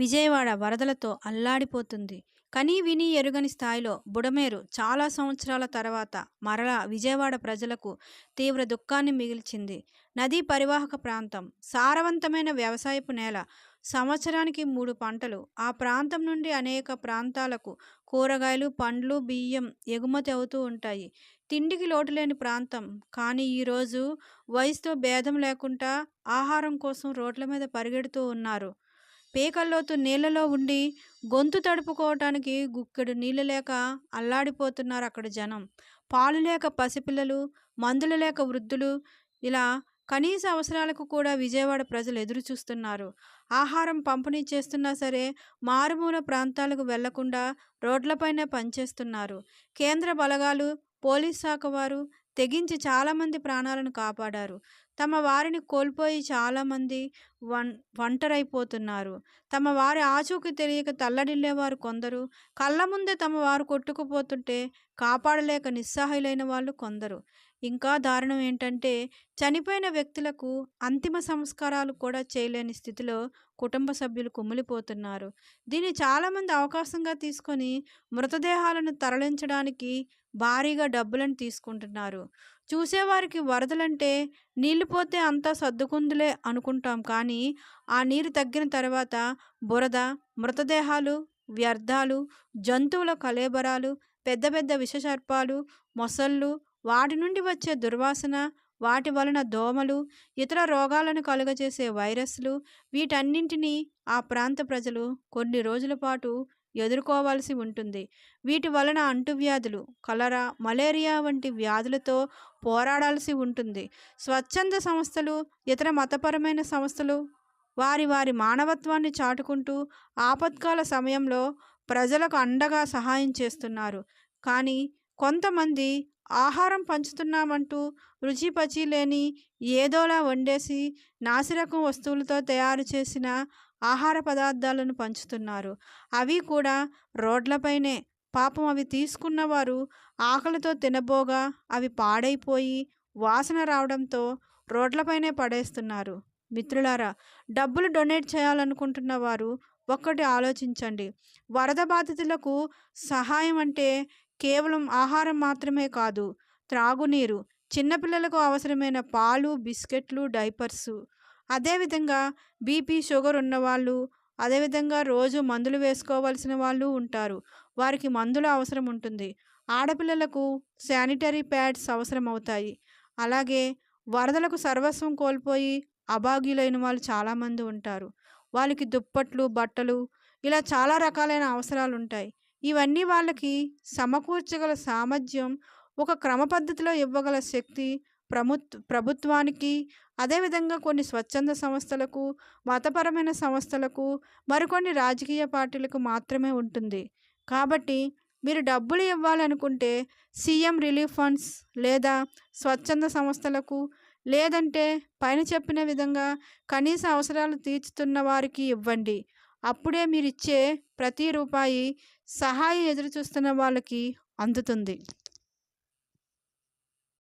విజయవాడ వరదలతో అల్లాడిపోతుంది. కనీ విని ఎరుగని స్థాయిలో బుడమేరు చాలా సంవత్సరాల తర్వాత మరలా విజయవాడ ప్రజలకు తీవ్ర దుఃఖాన్ని మిగిల్చింది. నదీ పరివాహక ప్రాంతం, సారవంతమైన వ్యవసాయపు నేల, సంవత్సరానికి మూడు పంటలు, ఆ ప్రాంతం నుండి అనేక ప్రాంతాలకు కూరగాయలు, పండ్లు, బియ్యం ఎగుమతి అవుతూ ఉంటాయి. తిండికి లోటులేని ప్రాంతం. కానీ ఈరోజు వయసుతో భేదం లేకుండా ఆహారం కోసం రోడ్ల మీద పరిగెడుతూ ఉన్నారు. పీకల్లోతు నీళ్ళలో ఉండి గొంతు తడుపుకోవటానికి గుక్కెడు నీళ్ళు లేక అల్లాడిపోతున్నారు అక్కడ జనం. పాలు లేక పసిపిల్లలు, మందులు లేక వృద్ధులు ఇలా కనీస అవసరాలకు కూడా విజయవాడ ప్రజలు ఎదురు చూస్తున్నారు. ఆహారం పంపిణీ చేస్తున్నా సరే మారుమూల ప్రాంతాలకు వెళ్ళకుండా రోడ్లపైనే పనిచేస్తున్నారు. కేంద్ర బలగాలు, పోలీస్ శాఖ వారు తెగించి చాలామంది ప్రాణాలను కాపాడారు. తమ వారిని కోల్పోయి చాలామంది వన్ ఒంటరైపోతున్నారు. తమ వారి ఆచూకీ తెలియక తల్లడిల్లేవారు కొందరు. కళ్ళ ముందే తమ వారు కొట్టుకుపోతుంటే కాపాడలేక నిస్సహాయులైన వాళ్ళు కొందరు. ఇంకా దారుణం ఏంటంటే చనిపోయిన వ్యక్తులకు అంతిమ సంస్కారాలు కూడా చేయలేని స్థితిలో కుటుంబ సభ్యులు కుమిలిపోతున్నారు. దీన్ని చాలామంది అవకాశంగా తీసుకొని మృతదేహాలను తరలించడానికి భారీగా డబ్బులను తీసుకుంటున్నారు. చూసేవారికి వరదలంటే నీళ్ళు పోతే అంతా సర్దుకుందిలే అనుకుంటాం. కానీ ఆ నీరు తగ్గిన తర్వాత బురద, మృతదేహాలు, వ్యర్థాలు, జంతువుల కలేబరాలు పెద్ద పెద్ద విషసర్పాలు, మొసళ్ళు, వాటి నుండి వచ్చే దుర్వాసన, వాటి వలన దోమలు, ఇతర రోగాలను కలుగజేసే వైరస్లు వీటన్నింటినీ ఆ ప్రాంత ప్రజలు కొన్ని రోజుల పాటు ఎదుర్కోవాల్సి ఉంటుంది. వీటి వలన అంటువ్యాధులు, కలరా, మలేరియా వంటి వ్యాధులతో పోరాడాల్సి ఉంటుంది. స్వచ్ఛంద సంస్థలు, ఇతర మతపరమైన సంస్థలు వారి వారి మానవత్వాన్ని చాటుకుంటూ ఆపత్కాల సమయంలో ప్రజలకు అండగా సహాయం చేస్తున్నారు. కానీ కొంతమంది ఆహారం పంచుతున్నామంటూ రుచి పచి లేని ఏదోలా వండేసి నాసిరకం వస్తువులతో తయారు చేసిన ఆహార పదార్థాలను పంచుతున్నారు. అవి కూడా రోడ్లపైనే. పాపం అవి తీసుకున్న వారు ఆకలితో తినబోగా అవి పాడైపోయి వాసన రావడంతో రోడ్లపైనే పడేస్తున్నారు. మిత్రులారా డబ్బులు డొనేట్ చేయాలనుకుంటున్న వారు ఒక్కటి ఆలోచించండి. వరద బాధితులకు సహాయం అంటే కేవలం ఆహారం మాత్రమే కాదు. త్రాగునీరు, చిన్నపిల్లలకు అవసరమైన పాలు, బిస్కెట్లు, డైపర్సు. అదేవిధంగా బీపీ, షుగర్ ఉన్నవాళ్ళు, అదేవిధంగా రోజు మందులు వేసుకోవాల్సిన వాళ్ళు ఉంటారు. వారికి మందుల అవసరం ఉంటుంది. ఆడపిల్లలకు శానిటరీ ప్యాడ్స్ అవసరమవుతాయి. అలాగే వరదలకు సర్వస్వం కోల్పోయి అభాగ్యులైన వాళ్ళు చాలామంది ఉంటారు. వాళ్ళకి దుప్పట్లు, బట్టలు ఇలా చాలా రకాలైన అవసరాలు ఉంటాయి ఇవన్నీ వాళ్ళకి సమకూర్చగల సామర్థ్యం, ఒక క్రమ పద్ధతిలో ఇవ్వగల శక్తి ప్రముత్ ప్రభుత్వానికి, అదేవిధంగా కొన్ని స్వచ్ఛంద సంస్థలకు, మతపరమైన సంస్థలకు, మరికొన్ని రాజకీయ పార్టీలకు మాత్రమే ఉంటుంది. కాబట్టి మీరు డబ్బులు ఇవ్వాలనుకుంటే సీఎం రిలీఫ్ ఫండ్స్ లేదా స్వచ్ఛంద సంస్థలకు, లేదంటే పైన చెప్పిన విధంగా కనీస అవసరాలు తీర్చుతున్న వారికి ఇవ్వండి. అప్పుడే మీరిచ్చే ప్రతి రూపాయి సహాయం ఎదురుచూస్తున్న వాళ్ళకి అందుతుంది.